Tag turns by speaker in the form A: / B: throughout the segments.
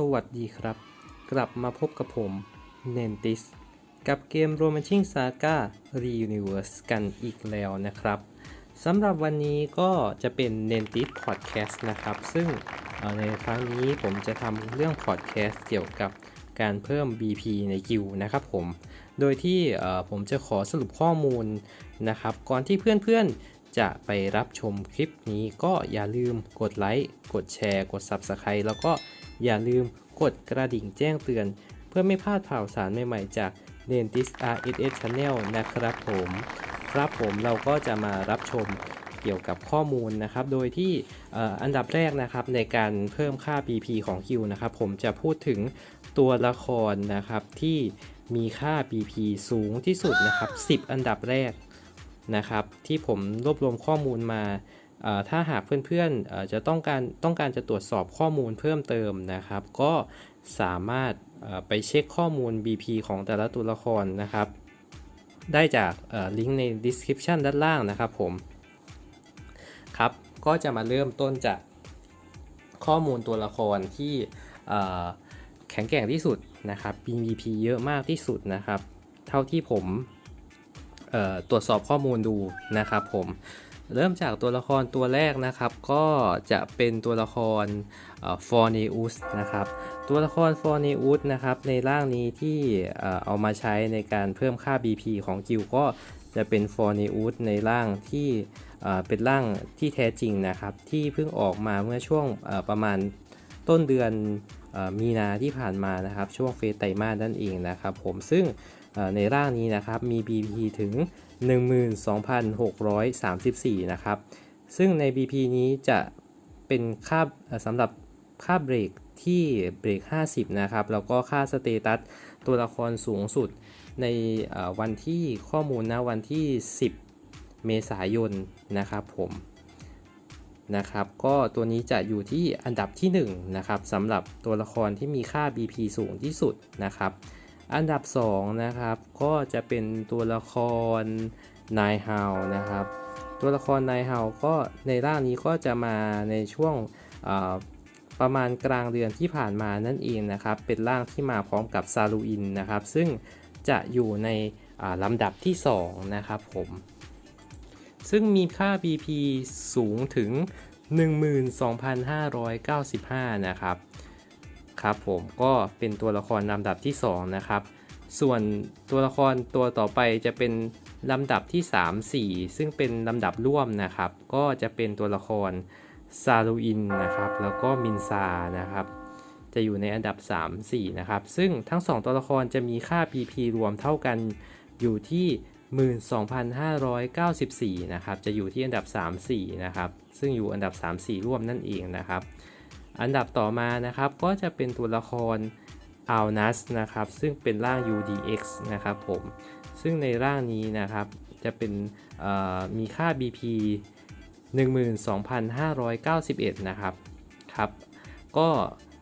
A: สวัสดีครับ กลับมาพบกับผมเนนติสกับเกม Romancing Saga Reuniverse กันอีกแล้วนะครับสำหรับวันนี้ก็จะเป็น n e n t i s Podcast นะครับ ซึ่งในครั้งนี้ผมจะทำเรื่อง Podcast เกี่ยวกับการเพิ่ม BP ในกิวนะครับผม โดยที่ผมจะขอสรุปข้อมูลนะครับ ก่อนที่เพื่อนๆ จะไปรับชมคลิปนี้ก็อย่าลืมกดไลค์ กดแชร์ กด Subscribe แล้วก็ อย่าลืมกดกระดิ่งแจ้งเตือน เพื่อไม่พลาดข่าวสารใหม่ๆจาก Dentist RSS Channel นะครับผม ครับผมเราก็จะมารับชมเกี่ยวกับข้อมูลนะครับ โดยที่อันดับแรกนะครับในการเพิ่มค่า BP ของ Q นะครับ ผมจะพูดถึงตัวละครนะครับที่มีค่า BP สูงที่สุดนะครับ 10 อันดับแรกนะครับ ที่ผมรวบรวมข้อมูลมา ถ้าหากเพื่อนๆจะต้องการต้องการจะตรวจสอบข้อมูลเพิ่มเติมนะครับ ก็สามารถไปเช็คข้อมูล BP ของแต่ละตัวละครนะครับ ได้จากลิงก์ใน description ด้านล่างนะครับผม ครับ ก็จะมาเริ่มต้นจากข้อมูลตัวละครที่แข็งแกร่งที่สุดนะครับ BP เยอะมากที่สุดนะครับ เท่าที่ผมตรวจสอบข้อมูลดูนะครับผม เริ่มจากตัวละครตัวแรกนะครับ ก็จะเป็นตัวละครฟอร์เนอุสนะครับ ตัวละครฟอร์เนอุสนะครับในร่างนี้ที่เอามาใช้ในการเพิ่มค่า BP ของกิลก็จะเป็นฟอร์เนอุสในร่างที่เป็นร่างที่แท้จริงนะครับ ที่เพิ่งออกมาเมื่อช่วงประมาณต้นเดือนมีนาที่ผ่านมานะครับ ช่วงเฟสไตรมาสนั่นเองนะครับ ผมซึ่งในร่างนี้นะครับมี BP ถึง 12,634 นะครับ ซึ่งใน BP นี้จะเป็นค่าสำหรับค่าเบรกที่เบรก 50 นะครับ แล้วก็ค่าสเตตัสตัวละครสูงสุดในวันที่ข้อมูลนะวันที่ 10 เมษายนนะครับผมนะครับก็ตัวนี้จะอยู่ที่อันดับที่1นะครับสำหรับตัวละครที่มีค่า BP สูงที่สุดนะครับ อันดับ 2 นะครับ ก็จะเป็นตัวละครนายเฮานะครับ ตัวละครนายเฮาก็ในร่างนี้ก็จะมาในช่วงประมาณกลางเดือนที่ผ่านมานั่นเองนะครับ เป็นร่างที่มาพร้อมกับซาลูอินนะครับ ซึ่งจะอยู่ในลำดับที่ 2 นะครับผม ซึ่งมีค่า BP สูงถึง 12,595 นะครับ ครับผมก็เป็นตัวละครลำดับที่ 2 นะครับ ส่วนตัวละครตัวต่อไปจะเป็นลำดับที่ 3 4 ซึ่งเป็นลำดับร่วมนะครับ ก็จะเป็นตัวละครซาลูอินนะครับ แล้วก็มินซานะครับ จะอยู่ในอันดับ 3 4 นะครับ ซึ่งทั้ง 2 ตัวละครจะมีค่า PP รวมเท่ากันอยู่ที่ 12,594 นะครับ จะอยู่ที่อันดับ 3 4 นะครับ ซึ่งอยู่อันดับ 3 4 ร่วมนั่นเองนะครับ อันดับต่อมานะครับก็จะเป็นตัวละครอัลนัสนะครับซึ่งเป็นร่าง UDX นะครับผมซึ่งในร่างนี้นะครับจะเป็นมีค่า BP 12,591 นะครับครับ ก็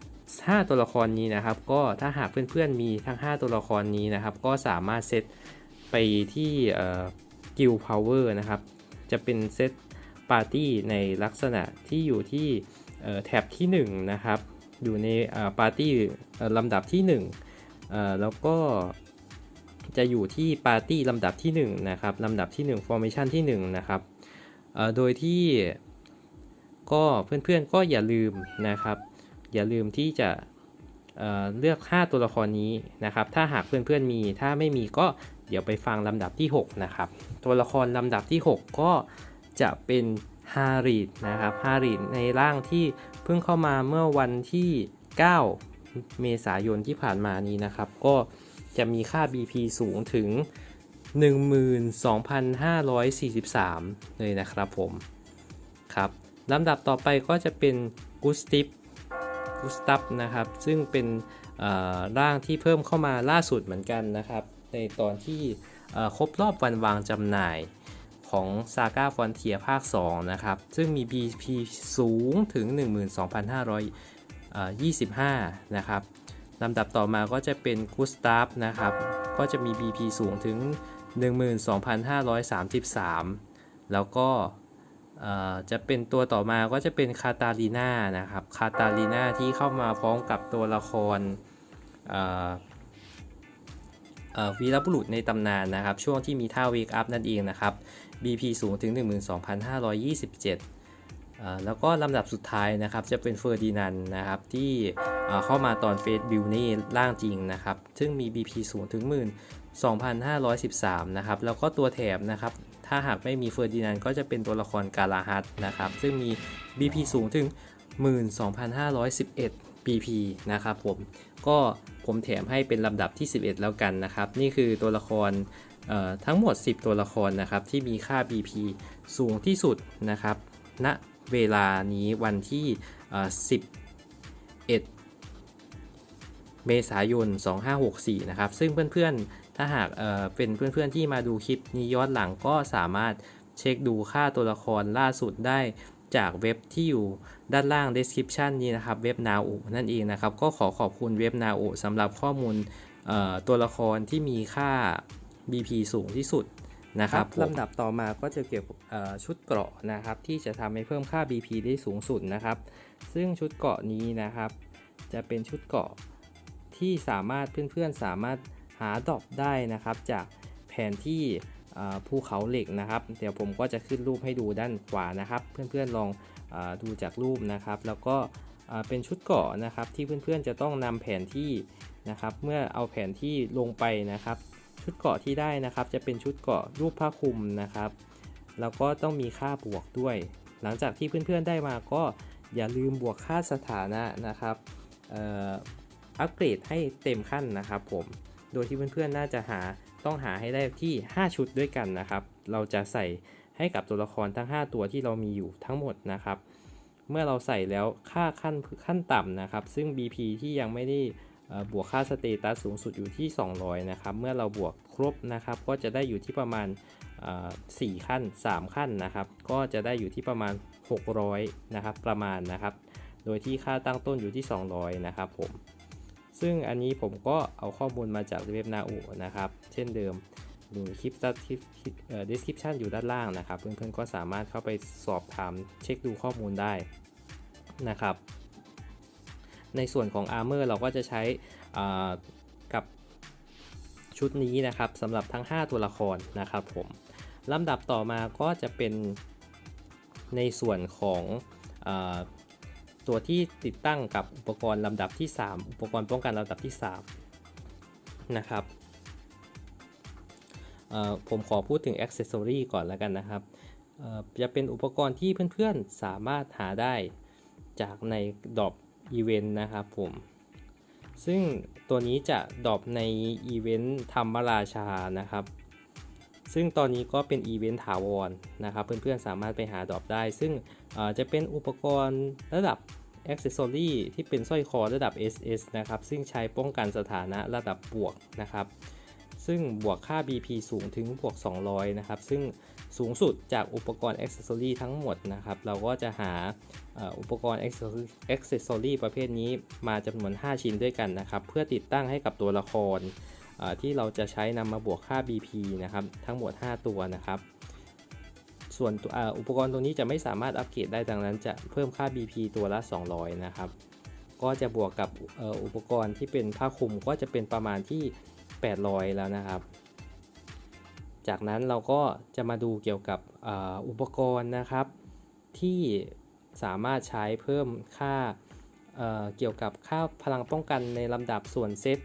A: 5 ตัวละครนี้นะครับ ก็ถ้าหากเพื่อนๆมีทั้ง 5 ตัวละครนี้นะครับ ก็สามารถเซตไปที่กิลพาวเวอร์นะครับ จะเป็นเซตปาร์ตี้ในลักษณะที่อยู่ที่ แท็บที่1นะครับอยู่ในปาร์ตี้ลำดับที่1เอ่อแล้วก็จะอยู่ที่ปาร์ตี้ลำดับที่1นะครับลำดับที่1 formation ที่1นะครับโดยที่ก็เพื่อนๆก็อย่าลืมนะครับ อย่าลืมที่จะเเลือก 5 ตัวละครนี้นะครับ ถ้าหากเพื่อนๆมี ถ้าไม่มีก็เดี๋ยวไปฟังลำดับที่ 6 นะครับ ตัวละครลำดับที่ 6 ก็จะเป็น ฮาริดนะครับฮาริดในร่างที่เพิ่งเข้ามาเมื่อวันที่ 9 เมษายนที่ผ่านมานี้นะครับ ก็จะมีค่า BP สูงถึง 12,543 เลยนะครับผมครับลำดับต่อไปก็จะเป็นกุสติฟกุสตัฟนะครับ ซึ่งเป็นอ่อร่างที่เพิ่มเข้ามาล่าสุดเหมือนกันนะครับ ในตอนที่อ่อครบรอบวันวางจำหน่าย ของ Saga Frontier ภาค 2 นะครับ ซึ่งมี BP สูงถึง 12,525 นะครับลำดับต่อมาก็จะเป็น Gustav นะครับ ก็จะมี BP สูงถึง 12,533 แล้วก็จะเป็นตัวต่อมาก็จะเป็นคาตาลีนานะครับ คาตาลีนาที่เข้ามาพร้อมกับตัวละครวีรบุรุษในตำนานนะครับ ช่วงที่มีท่าเวกอัพนั่นเองนะครับ BP สูงถึง 12,527เอ่อแล้วก็ลำดับสุดท้ายนะครับจะเป็นเฟอร์ดินันนะครับที่เข้ามาตอนเฟสบิลนี่ล่างจริงนะครับ ซึ่งมี BP สูงถึง 12,513 นะครับ แล้วก็ตัวแถมนะครับ ถ้าหากไม่มีเฟอร์ดินานก็จะเป็นตัวละครกาลาฮัตนะครับ ซึ่งมี BP สูงถึง 12,511 BP นะครับผม ก็ผมแถมให้เป็นลำดับที่ 11 แล้วกันนะครับ นี่คือตัวละคร ทั้งหมด 10 ตัวละครนะครับที่มีค่า BP สูงที่สุดนะครับณเวลานี้วันที่เอ่อ11 เมษายน 2564 นะครับ ซึ่งเพื่อนๆ ถ้าหากเเป็นเพื่อนๆ ที่มาดูคลิปนี้ย้อนหลังก็สามารถเช็คดูค่าตัวละครล่าสุดได้จากเว็บที่อยู่ด้านล่าง description นี้นะครับ เว็บ Now นั่นเองนะครับ ก็ขอขอบคุณเว็บ Now สำหรับข้อมูลตัวละครที่มีค่า BP สูงที่สุดนะครับลำดับต่อมาก็จะเกี่ยวกับเอ่อชุดเกราะนะครับ ที่จะทำให้เพิ่มค่า BP ได้สูงสุดนะครับ ซึ่งชุดเกราะนี้นะครับ จะเป็นชุดเกราะที่สามารถเพื่อนๆสามารถหาดรอปได้นะครับ จากแผนที่เอ่อภูเขาเหล็กนะครับ เดี๋ยวผมก็จะขึ้นรูปให้ดูด้านขวานะครับ เพื่อนๆลองเออดูจากรูปนะครับ แล้วก็เอ่อเป็นชุดเกราะนะครับที่เพื่อนๆจะต้องนำแผนที่นะครับ เมื่อเอาแผนที่ลงไปนะครับ ชุดเกาะที่ได้นะครับ จะเป็นชุดเกาะรูปผ้าคลุมนะครับ แล้วก็ต้องมีค่าบวกด้วย หลังจากที่เพื่อนๆได้มาก็อย่าลืมบวกค่าสถานะนะครับอัปเกรดให้เต็มขั้นนะครับผม โดยที่เพื่อนๆน่าจะหาต้องหาให้ได้ที่ 5 ชุดด้วยกันนะครับ เราจะใส่ให้กับตัวละครทั้ง 5 ตัวที่เรามีอยู่ทั้งหมดนะครับ เมื่อเราใส่แล้วค่าขั้นขั้นต่ำนะครับ ซึ่ง BP ที่ยังไม่ได้ บวกค่าสเตตัสสูงสุดอยู่ที่ 200 นะครับ เมื่อเราบวกครบนะครับ ก็จะได้อยู่ที่ประมาณ 4 ขั้น 3 ขั้นนะครับ ก็จะได้อยู่ที่ประมาณ 600 นะครับ ประมาณนะครับ โดยที่ค่าตั้งต้นอยู่ที่ 200 นะครับผม ซึ่งอันนี้ผมก็เอาข้อมูลมาจากเว็บนาอูนะครับ เช่นเดิมดูคลิปตัดคลิปเอ่อ description อยู่ด้านล่างนะครับ เพื่อนๆก็สามารถเข้าไปสอบถามเช็คดูข้อมูลได้นะครับ ในส่วนของ Armor เราก็จะใช้กับชุดนี้นะครับสำหรับทั้ง 5 ตัวละครนะครับผมลำดับต่อมาก็จะเป็นในส่วนของอตัวที่ติดตั้งกับอุปกรณ์ลำดับที่ 3 อุปกรณ์ป้องกันลำดับที่3นะครับผมขอพูดถึง Accessory ก่อนแล้วกันนะครับจะเป็นอุปกรณ์ที่เพื่อนๆสามารถหาได้จากในดรอป อีเวนต์นะครับผม ซึ่งตัวนี้จะดรอปในอีเวนต์ธรรมราชานะครับ ซึ่งตอนนี้ก็เป็นอีเวนต์ถาวรนะครับเพื่อนๆสามารถไปหาดรอปได้ ซึ่งจะเป็นอุปกรณ์ระดับ Accessory ที่เป็นสร้อยคอระดับ SS นะครับ ซึ่งใช้ป้องกันสถานะระดับบวกนะครับ ซึ่งบวกค่า BP สูงถึงบวก 200 นะครับ ซึ่ง สูงสุดจากอุปกรณ์ Accessory ทั้งหมดนะครับ เราก็จะหาอุปกรณ์ Accessory Accessory ประเภทนี้มาจำนวน 5 ชิ้นด้วยกันนะครับ เพื่อติดตั้งให้กับตัวละครที่เราจะใช้นำมาบวกค่า BP นะครับทั้งหมด 5 ตัวนะครับ ส่วนอ,อุปกรณ์ตัวนี้จะไม่สามารถอัปเกรดได้ดังนั้นจะเพิ่มค่า BP ตัวละ 200 นะครับ ก็จะบวกกับอ่ออุปกรณ์ที่เป็นผ้าคลุมก็จะเป็นประมาณที่ 800 แล้วนะครับ จากนั้นเราก็จะมาดูเกี่ยวกับอ,อุปกรณ์นะครับ ที่สามารถใช้เพิ่มค่าเเกี่ยวกับค่าพลังป้องกันในลำดับส่วนเซต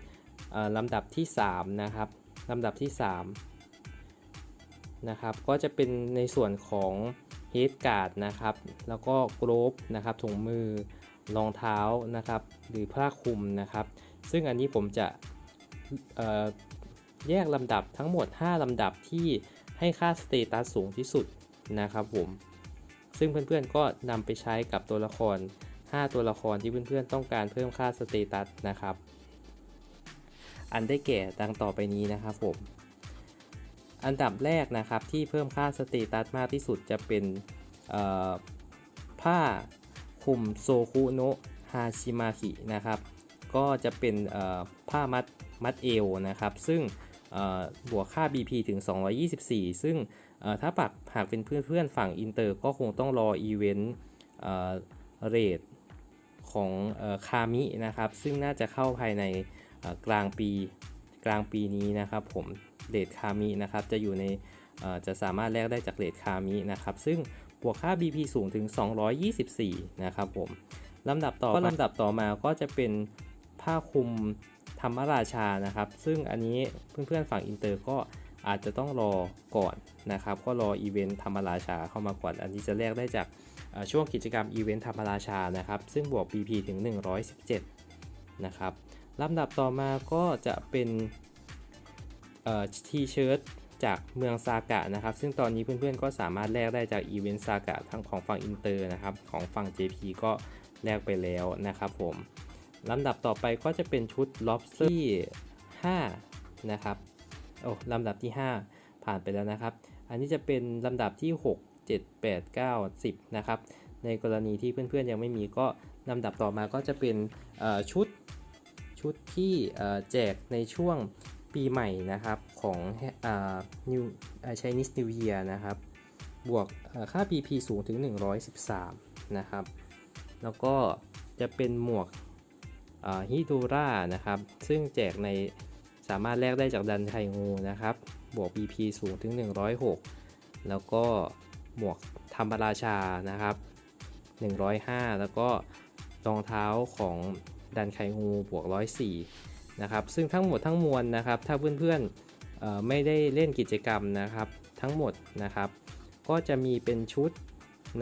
A: ลำดับที่ 3 นะครับลำดับที่ 3 นะครับ ก็จะเป็นในส่วนของเฮดการ์ดนะครับ แล้วก็กรอบนะครับถุงมือรองเท้านะครับ หรือผ้าคลุมนะครับ ซึ่งอันนี้ผมจะ แยกลำดับทั้งหมด 5 ลำดับที่ให้ค่าสเตตัสสูงที่สุดนะครับผม ซึ่งเพื่อนๆก็นำไปใช้กับตัวละคร 5 ตัวละครที่เพื่อนๆต้องการเพิ่มค่าสเตตัสนะครับ อันได้แก่ดังต่อไปนี้นะครับผม อันดับแรกนะครับที่เพิ่มค่าสเตตัสมากที่สุดจะเป็นผ้าคลุมโซคุโนะฮาชิมากินะครับ ก็จะเป็นผ้ามัดมัดเอวนะครับ ซึ่ง บวกค่า BP ถึง 224 ซึ่งเอ่อถ้าปักหากเป็นเพื่อนๆ ฝั่งอินเตอร์ก็คงต้องรออีเวนต์เรทของคามินะครับ ซึ่งน่าจะเข้าภายในกลางปีกลางปีนี้นะครับผมเรทคามินะครับจะอยู่ในจะสามารถแลกได้จากเรทคามินะครับ ซึ่งบวกค่า BP สูงถึง 224 นะครับผมลำดับต่อก็ลำดับต่อมาก็จะเป็นผ้าคลุม ธรรมราชานะครับ ซึ่งอันนี้เพื่อนๆฝั่งอินเตอร์ก็อาจจะต้องรอก่อนนะครับ ก็รออีเวนต์ธรรมราชาเข้ามาก่อน อันนี้จะแลกได้จากช่วงกิจกรรมอีเวนต์ธรรมราชานะครับ ซึ่งบวก BP ถึง 117 นะครับลำดับต่อมาก็จะเป็นทีเชิร์ตจากเมืองซากะนะครับ ซึ่งตอนนี้เพื่อนๆก็สามารถแลกได้จากอีเวนต์ซากะทั้งของฝั่งอินเตอร์นะครับ ของฝั่ง JP ก็แลกไปแล้วนะครับผม ลำดับต่อไปก็จะเป็นชุด lobster ที่5นะครับโอ้ลำดับที่ 5 ผ่านไปแล้วนะครับ อันนี้จะเป็นลำดับที่ 6 7 8 9 10นะครับในกรณีที่เพื่อนๆยังไม่มีก็ลำดับต่อมาก็จะเป็นชุดชุดที่แจกในช่วงปีใหม่นะครับของอ่อ New Chinese New Year นะครับ บวกเอ่อค่า PP สูงถึง 113 นะครับ แล้วก็จะเป็นหมวก ฮิโดรานะครับ ซึ่งแจกในสามารถแลกได้จากดันไทงูนะครับ บวก BP สูงถึง 106 แล้วก็หมวกธรรมราชานะครับ 105 แล้วก็รองเท้าของดันไคงูบวก 104 นะครับ ซึ่งทั้งหมดทั้งมวลนะครับ ถ้าเพื่อนๆเอ่อไม่ได้เล่นกิจกรรมนะครับ ทั้งหมดนะครับ ก็จะมีเป็นชุด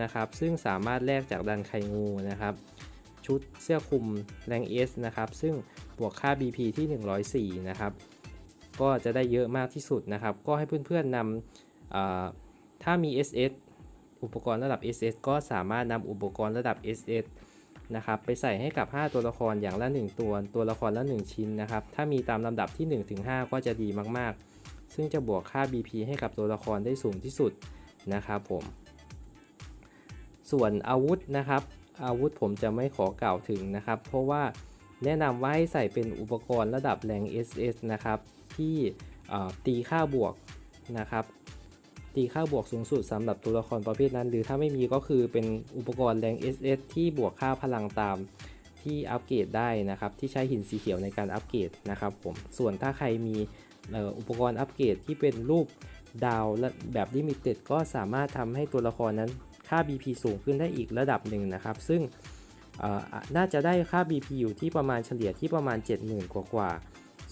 A: นะครับ ซึ่งสามารถแลกจากดันไคงูนะครับ ชุดเสื้อคลุมแรง S นะครับ ซึ่งบวกค่า BP ที่ 104 นะครับ ก็จะได้เยอะมากที่สุดนะครับ ก็ให้เพื่อนๆนำถ้ามี SS อุปกรณ์ระดับ SS ก็สามารถนำอุปกรณ์ระดับ SS นะครับ ไปใส่ให้กับ 5 ตัวละครอย่างละ 1 ตัว ตัวละครละ 1 ชิ้นนะครับ ถ้ามีตามลำดับที่ 1-5 ก็จะดีมากๆ ซึ่งจะบวกค่า BP ให้กับตัวละครได้สูงที่สุดนะครับผม ส่วนอาวุธนะครับ อาวุธผมจะไม่ขอกล่าวถึงนะครับ เพราะว่าแนะนำว่าให้ใส่เป็นอุปกรณ์ระดับแรง SS นะครับ ที่ตีค่าบวกนะครับ ตีค่าบวกสูงสุดสำหรับตัวละครประเภทนั้น หรือถ้าไม่มีก็คือเป็นอุปกรณ์แรง SS ที่บวกค่าพลังตามที่อัปเกรดได้นะครับ ที่ใช้หินสีเขียวในการอัปเกรดนะครับผมส่วนถ้าใครมีอุปกรณ์อัปเกรดที่เป็นรูปดาวและแบบลิมิเต็ดก็สามารถทำให้ตัวละครนั้น ค่า BP สูงขึ้นได้อีกระดับหนึ่งนะครับ ซึ่งน่าจะได้ค่า BP อยู่ที่ประมาณเฉลี่ยที่ประมาณ 70,000 กว่ากว่า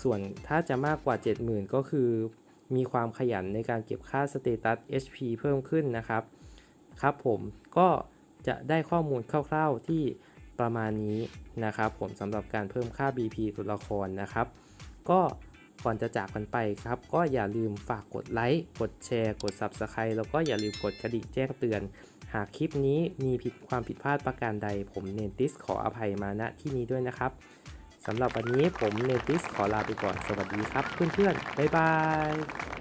A: ส่วนถ้าจะมากกว่า 70,000 ก็คือมีความขยันในการเก็บค่าสเตตัส HP เพิ่มขึ้นนะครับ ครับผมก็จะได้ข้อมูลคร่าวๆที่ประมาณนี้นะครับ ผมสำหรับการเพิ่มค่า BP ตัวละครนะครับ ก็ก่อนจะจากกันไปครับ ก็อย่าลืมฝากกดไลค์ กดแชร์ กด Subscribe แล้วก็อย่าลืมกดกระดิ่งแจ้งเตือน หากคลิปนี้มีผิดความผิดพลาดประการใด ผมเนติสขออภัยมาณที่นี้ด้วยนะครับสำหรับวันนี้ผมเนติสขอลาไปก่อน สวัสดีครับเพื่อนๆ บ๊ายบาย